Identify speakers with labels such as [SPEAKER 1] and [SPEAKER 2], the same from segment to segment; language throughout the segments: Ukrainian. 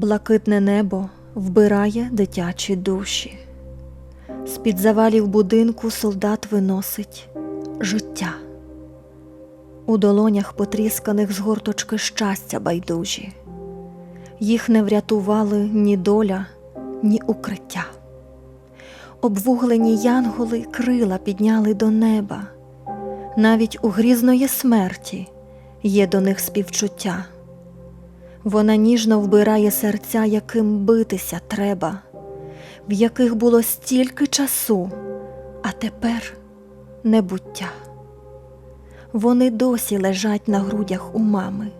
[SPEAKER 1] Блакитне небо вбирає дитячі душі. З-під завалів будинку солдат виносить життя. У долонях потрісканих з горточки щастя байдужі. Їх не врятували ні доля, ні укриття. Обвуглені янголи крила підняли до неба. Навіть у грізної смерті є до них співчуття. Вона ніжно вбирає серця, яким битися треба, в яких було стільки часу, а тепер небуття. Вони досі лежать на грудях у мами,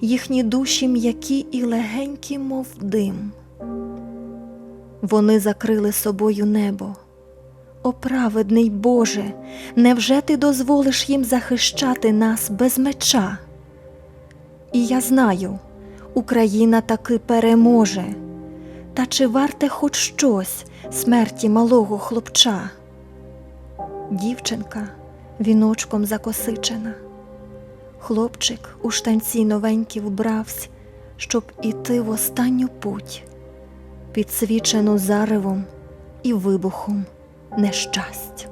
[SPEAKER 1] їхні душі м'які і легенькі, мов дим. Вони закрили собою небо. О, праведний Боже, невже ти дозволиш їм захищати нас без меча? І я знаю, Україна таки переможе. Та чи варте хоч щось смерті малого хлопча? Дівчинка віночком закосичена. Хлопчик у штанці новенькі вбравсь, щоб іти в останню путь, підсвічену заревом і вибухом нещасть.